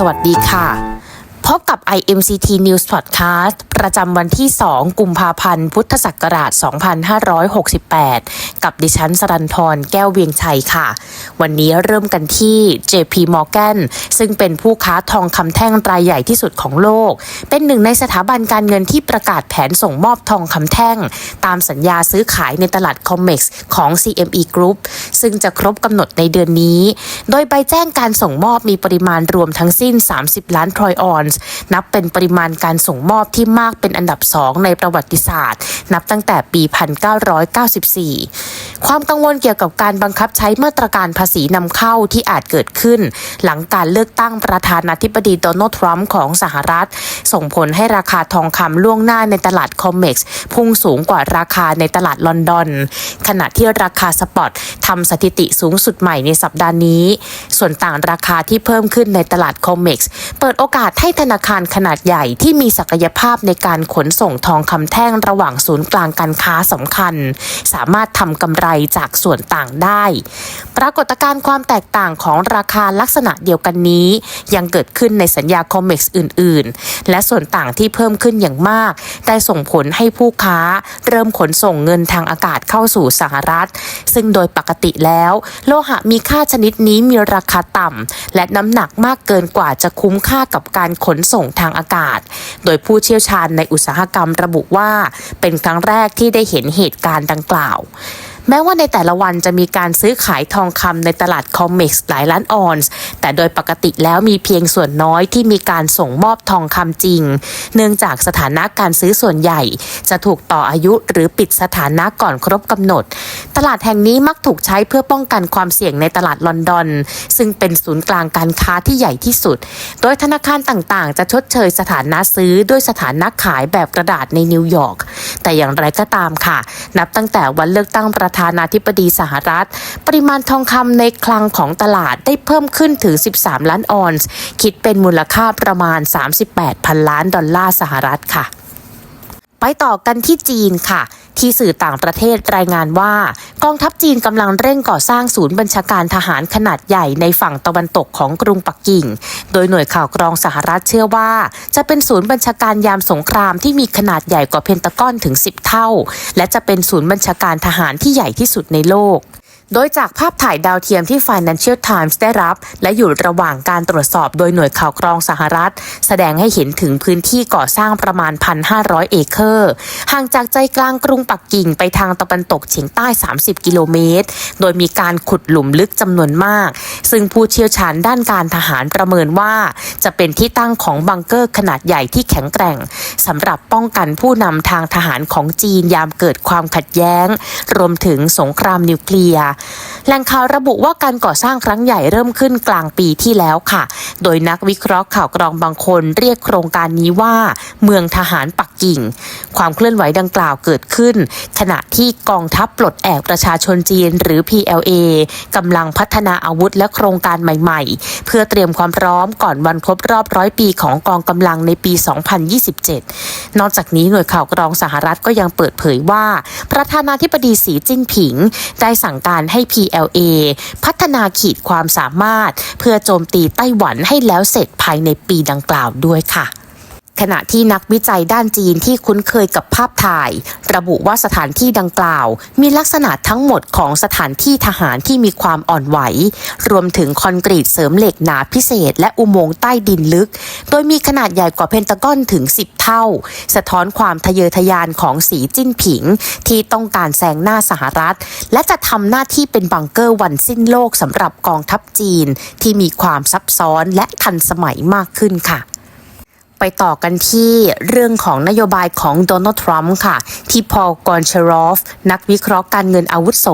สวัสดีค่ะ พบกับ IMCT News Podcast ประจำวันที่ 2 กุมภาพันธ์ พุทธศักราช 2568 กับดิฉันสรันทรแก้วเวียงชัยค่ะ วันนี้เริ่มกันที่ JP Morgan ซึ่งเป็นผู้ค้าทองคำแท่งรายใหญ่ที่สุดของโลก เป็นหนึ่งในสถาบันการเงินที่ประกาศแผนส่งมอบทองคำแท่ง ตามสัญญาซื้อขายในตลาด COMEX ของ CME Group ซึ่งจะครบกำหนดในเดือนนี้ โดยใบแจ้งการส่งมอบมีปริมาณรวมทั้งสิ้น 30 ล้านทรอยออนซ์นับเป็นปริมาณการส่งมอบที่มากเป็นอันดับสองในประวัติศาสตร์ นับตั้งแต่ปี 1994 ความกังวลเกี่ยวกับการบังคับใช้มาตรการภาษีนำเข้าที่อาจเกิดขึ้น หลังการเลือกตั้งประธานาธิบดีโดนัลด์ทรัมป์ของสหรัฐ ส่งผลให้ราคาทองคำล่วงหน้าในตลาดคอมเม็กซ์พุ่งสูงกว่าราคาในตลาดลอนดอน ขณะที่ราคาสปอตทำสถิติสูงสุดใหม่ในสัปดาห์นี้ ส่วนต่างราคาที่เพิ่มขึ้นในตลาดคอมเม็กซ์เปิดโอกาสให้ธนาคารขนาดใหญ่ที่มีศักยภาพในการขนส่งทองคำแท่งระหว่างศูนย์กลางการค้าสำคัญ สามารถทำกำไรจากส่วนต่างได้ ปรากฏการณ์ความแตกต่างของราคาลักษณะเดียวกันนี้ ยังเกิดขึ้นในสัญญาคอมเม็กซ์อื่น ๆ และส่วนต่างที่เพิ่มขึ้นอย่างมาก ได้ส่งผลให้ผู้ค้า เริ่มขนส่งเงินทางอากาศเข้าสู่สหรัฐ ซึ่งโดยปกติแล้ว โลหะมีค่าชนิดนี้มีราคาต่ำและน้ำหนักมากเกินกว่าจะคุ้มค่ากับการขนส่งทางอากาศ โดยผู้เชี่ยวชาญในอุตสาหกรรมระบุว่า เป็นครั้งแรกที่ได้เห็นเหตุการณ์ดังกล่าว แม้ว่าในแต่ละวันจะมีการซื้อขายทองคำในตลาดคอมเม็กซ์หลายล้านออนซ์แต่โดยปกติแล้วมีเพียงส่วนน้อยที่มีการส่งมอบทองคำจริง เนื่องจากสถานะการซื้อส่วนใหญ่ จะถูกต่ออายุหรือปิดสถานะก่อนครบกำหนด ตลาดแห่งนี้มักถูกใช้เพื่อป้องกันความเสี่ยงในตลาดลอนดอน ซึ่งเป็นศูนย์กลางการค้าที่ใหญ่ที่สุด โดยธนาคารต่างๆ จะชดเชยสถานะซื้อด้วยสถานะขายแบบกระดาษในนิวยอร์กแต่อย่างไรก็ตามค่ะ นับตั้งแต่วันเลือกตั้งประธานาธิบดีสหรัฐ ปริมาณทองคำในคลังของตลาดได้เพิ่มขึ้นถึง 13 ล้านออนซ์ คิดเป็นมูลค่าประมาณ 38พันล้านดอลลาร์สหรัฐค่ะ ต่อกันที่จีนค่ะ ที่สื่อต่างประเทศรายงานว่า กองทัพจีนกำลังเร่งก่อสร้างศูนย์บัญชาการทหารขนาดใหญ่ในฝั่งตะวันตกของกรุงปักกิ่ง โดยหน่วยข่าวกรองสหรัฐเชื่อว่า จะเป็นศูนย์บัญชาการยามสงครามที่มีขนาดใหญ่กว่าเพนตากอนถึง 10 เท่า และจะเป็นศูนย์บัญชาการทหารที่ใหญ่ที่สุดในโลก โดยจากภาพถ่ายดาวเทียมที่ Financial Times ได้รับ และอยู่ระหว่างการตรวจสอบโดยหน่วยข่าวกรองสหรัฐ แสดงให้เห็นถึงพื้นที่ก่อสร้างประมาณ 1,500 เอเคอร์ ห่างจากใจกลางกรุงปักกิ่งไปทางตะวันตกเฉียงใต้ 30 กิโลเมตร โดยมีการขุดหลุมลึกจำนวนมาก ซึ่งผู้เชี่ยวชาญด้านการทหารประเมินว่า จะเป็นที่ตั้งของบังเกอร์ขนาดใหญ่ที่แข็งแกร่งสำหรับป้องกันผู้นำทางทหารของจีนยามเกิดความขัดแย้ง รวมถึงสงครามนิวเคลียร์แหล่งข่าวระบุว่าการก่อสร้างครั้งใหญ่เริ่มขึ้นกลางปีที่แล้วค่ะ โดยนักวิเคราะห์ข่าวกรองบางคนเรียกโครงการนี้ว่า เมืองทหารปักกิ่ง ความเคลื่อนไหวดังกล่าวเกิดขึ้น ขณะที่กองทัพปลดแอกประชาชนจีนหรือ PLA กำลังพัฒนาอาวุธและโครงการใหม่ๆ เพื่อเตรียมความพร้อมก่อนวันครบรอบร้อยปีของกองกำลังในปี 2027 นอกจากนี้หน่วยข่าวกรองสหรัฐก็ยังเปิดเผยว่า ประธานาธิบดีสีจิ้นผิง ได้สั่งการให้ PLA พัฒนาขีดความสามารถ เพื่อโจมตีไต้หวันให้แล้วเสร็จภายในปีดังกล่าวด้วยค่ะ ขณะที่นักวิจัยด้านจีนที่คุ้นเคยกับภาพถ่าย ระบุว่าสถานที่ดังกล่าว มีลักษณะทั้งหมดของสถานที่ทหารที่มีความอ่อนไหว รวมถึงคอนกรีตเสริมเหล็กหนาพิเศษ และอุโมงค์ใต้ดินลึก โดยมีขนาดใหญ่กว่าเพนตากอนถึง 10 เท่า สะท้อนความทะเยอทะยานของสีจิ้นผิง ที่ต้องการแซงหน้าสหรัฐ และจะทำหน้าที่เป็นบังเกอร์วันสิ้นโลกสำหรับกองทัพจีน ที่มีความซับซ้อนและทันสมัยมากขึ้นค่ะ ไปต่อกันที่เรื่องของนโยบายของโดนัลด์ทรัมป์ค่ะ ที่พอลกอนเชรอฟ นักวิเคราะห์การเงินอาวุโส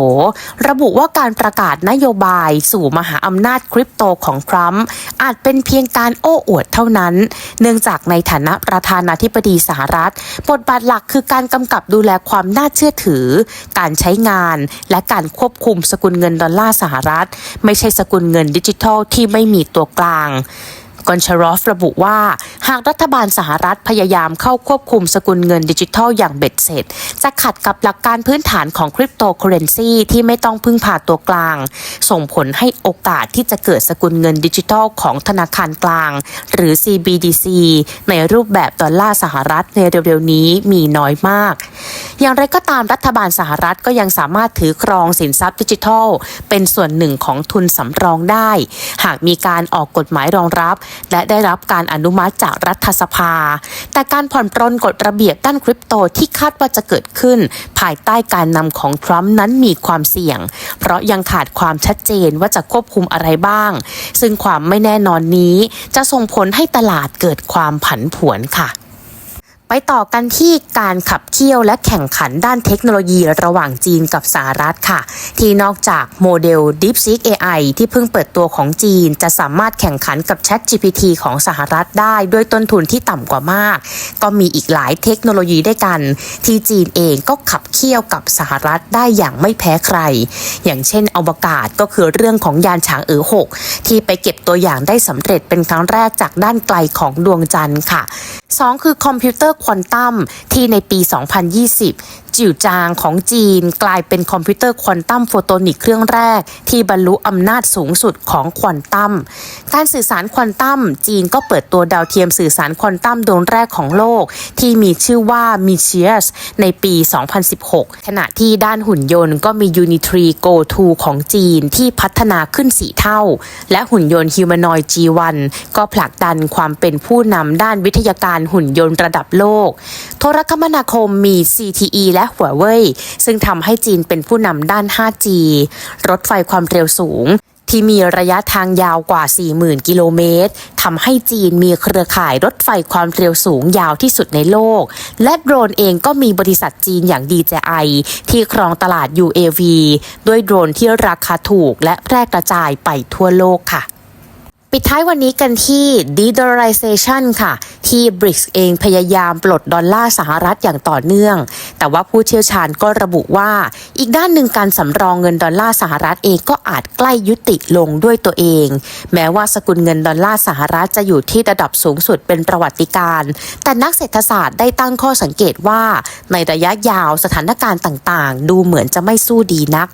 ระบุว่าการประกาศนโยบายสู่มหาอำนาจคริปโตของทรัมป์อาจเป็นเพียงการโอ้อวดเท่านั้น เนื่องจากในฐานะประธานาธิบดีสหรัฐ บทบาทหลักคือการกำกับดูแลความน่าเชื่อถือ การใช้งาน และการควบคุมสกุลเงินดอลลาร์สหรัฐ ไม่ใช่สกุลเงินดิจิทัลที่ไม่มีตัวกลาง กอนชารอฟระบุว่า หากรัฐบาลสหรัฐพยายามเข้าควบคุมสกุลเงินดิจิทัลอย่างเบ็ดเสร็จ จะขัดกับหลักการพื้นฐานของคริปโตเคอเรนซีที่ไม่ต้องพึ่งพาตัวกลาง ส่งผลให้โอกาสที่จะเกิดสกุลเงินดิจิทัลของธนาคารกลาง หรือ CBDC ในรูปแบบดอลลาร์สหรัฐในเร็วๆนี้มีน้อยมาก อย่างไรก็ตามรัฐบาลสหรัฐก็ยังสามารถถือครองสินทรัพย์ดิจิทัล เป็นส่วนหนึ่งของทุนสำรองได้ หากมีการออกกฎหมายรองรับและได้รับการอนุมัติจากรัฐสภา แต่การผ่อนปรนกฎระเบียบด้านคริปโตที่คาดว่าจะเกิดขึ้น ภายใต้การนำของทรัมป์นั้นมีความเสี่ยง เพราะยังขาดความชัดเจนว่าจะควบคุมอะไรบ้าง ซึ่งความไม่แน่นอนนี้จะส่งผลให้ตลาดเกิดความผันผวนค่ะ ไปต่อกันที่การขับเคี่ยวและแข่งขันด้านเทคโนโลยีระหว่างจีนกับสหรัฐค่ะ ที่นอกจากโมเดล DeepSeek AI ที่เพิ่งเปิดตัวของจีน จะสามารถแข่งขันกับ ChatGPT ของสหรัฐได้ด้วยต้นทุนที่ต่ำกว่ามาก ก็มีอีกหลายเทคโนโลยีด้วยกัน ที่จีนเองก็ขับเคี่ยวกับสหรัฐได้อย่างไม่แพ้ใคร อย่างเช่นอวกาศก็คือเรื่องของยานฉางเอ๋อหกที่ไปเก็บตัวอย่างได้สำเร็จเป็นครั้งแรกจากด้านไกลของดวงจันทร์ค่ะ 2 คือคอมพิวเตอร์ควอนตัมที่ในปี 2020จิ๋วจางของจีนกลายเป็นคอมพิวเตอร์ควอนตัมโฟโตนิกเครื่องแรก ที่บรรลุอำนาจสูงสุดของควอนตัม การสื่อสารควอนตัมจีนก็เปิดตัวดาวเทียมสื่อสารควอนตัมดวงแรกของโลก ที่มีชื่อว่ามิเชียสในปี 2016 ขณะที่ด้านหุ่นยนต์ก็มี Unitree Go 2ของจีนที่พัฒนาขึ้น4เท่า และหุ่นยนต์ Humanoid G1 ก็ผลักดันความเป็นผู้นำด้านวิทยาการหุ่นยนต์ระดับโลก โทรคมนาคมมี CTE และหัวเว่ยซึ่งทำให้จีนเป็นผู้นำด้าน 5G รถไฟความเร็วสูงที่มีระยะทางยาวกว่า 40,000 กิโลเมตรทำให้จีนมีเครือข่ายรถไฟความเร็วสูงยาวที่สุดในโลก และโดรนเองก็มีบริษัทจีนอย่าง DJI ที่ครองตลาด UAV ด้วยโดรนที่ราคาถูกและแพร่กระจายไปทั่วโลกค่ะ ปิดท้ายวันนี้กันที่ de-dollarization ค่ะ ที่ BRICS เองพยายามปลดดอลลาร์สหรัฐอย่างต่อเนื่อง แต่ว่าผู้เชี่ยวชาญก็ระบุว่า อีกด้านหนึ่งการสำรองเงินดอลลาร์สหรัฐเองก็อาจใกล้ยุติลงด้วยตัวเอง แม้ว่าสกุลเงินดอลลาร์สหรัฐจะอยู่ที่ระดับสูงสุดเป็นประวัติการ์แต่นักเศรษฐศาสตร์ได้ตั้งข้อสังเกตว่า ในระยะยาวสถานการณ์ต่างๆ ดูเหมือนจะไม่สู้ดีนัก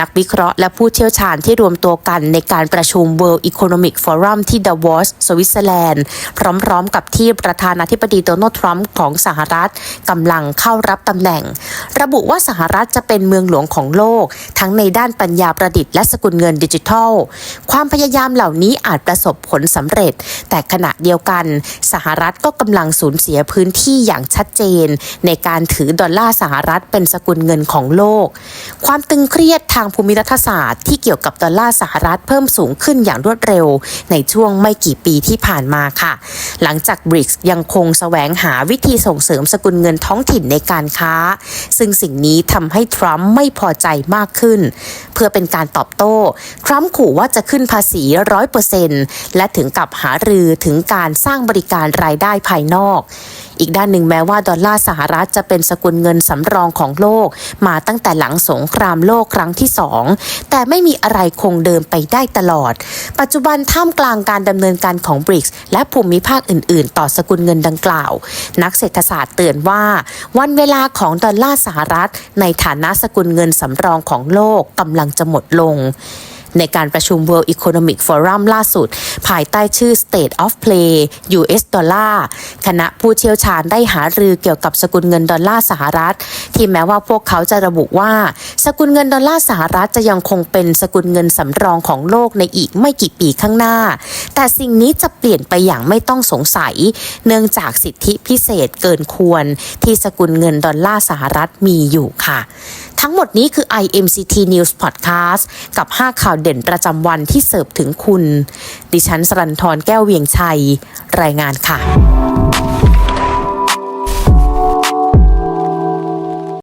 นักวิเคราะห์และผู้เชี่ยวชาญที่รวมตัวกันในการประชุม World Economic Forum ที่ดาวอสสวิตเซอร์แลนด์ พร้อมๆกับที่ประธานาธิบดีโดนัลด์ทรัมป์ของสหรัฐกำลังเข้ารับตำแหน่ง ระบุว่าสหรัฐจะเป็นเมืองหลวงของโลก ทั้งในด้านปัญญาประดิษฐ์และสกุลเงินดิจิทัล ความพยายามเหล่านี้อาจประสบผลสำเร็จ แต่ขณะเดียวกัน สหรัฐก็กำลังสูญเสียพื้นที่อย่างชัดเจน ในการถือดอลลาร์สหรัฐเป็นสกุลเงินของโลก ความตึงเครียดทางภูมิรัฐศาสตร์ที่เกี่ยวกับดอลลาร์สหรัฐเพิ่มสูงขึ้นอย่างรวดเร็ว ในช่วงไม่กี่ปีที่ผ่านมาค่ะ หลังจากบริกยังคงแสวงหาวิธีส่งเสริมสกุลเงินท้องถิ่นในการค้า ซึ่งสิ่งนี้ทำให้ทรัมป์ไม่พอใจมากขึ้น เพื่อเป็นการตอบโต้ ทรัมป์ขู่ว่าจะขึ้นภาษีร้อยเปอร์เซ็นและถึงกับหารือถึงการสร้างบริการรายได้ภายนอก อีกด้านหนึ่งแม้ว่าดอลลาร์สหรัฐจะเป็นสกุลเงินสำรองของโลก มาตั้งแต่หลังสงครามโลกครั้งที่สองแต่ไม่มีอะไรคงเดิมไปได้ตลอด ปัจจุบันท่ามกลางการดำเนินการของบริกส์และภูมิภาคอื่น ๆ ต่อสกุลเงินดังกล่าว นักเศรษฐศาสตร์เตือนว่า วันเวลาของดอลลาร์สหรัฐ ในฐานะสกุลเงินสำรองของโลกกำลังจะหมดลง ในการประชุม World Economic Forum ล่าสุด ภายใต้ชื่อ State of Play US ดอลลาร์คณะผู้เชี่ยวชาญได้หารือเกี่ยวกับสกุลเงินดอลลาร์สหรัฐ ที่แม้ว่าพวกเขาจะระบุว่า สกุลเงินดอลลาร์สหรัฐจะยังคงเป็นสกุลเงินสำรองของโลกในอีกไม่กี่ปีข้างหน้า แต่สิ่งนี้จะเปลี่ยนไปอย่างไม่ต้องสงสัย เนื่องจากสิทธิพิเศษเกินควร ที่สกุลเงินดอลลาร์สหรัฐมีอยู่ค่ะ ทั้งหมดนี้คือ IMCT News Podcast กับ 5 ข่าวเด่นประจำวันที่เสิร์ฟถึงคุณ ดิฉันสรันทรแก้วเวียงชัย รายงานค่ะ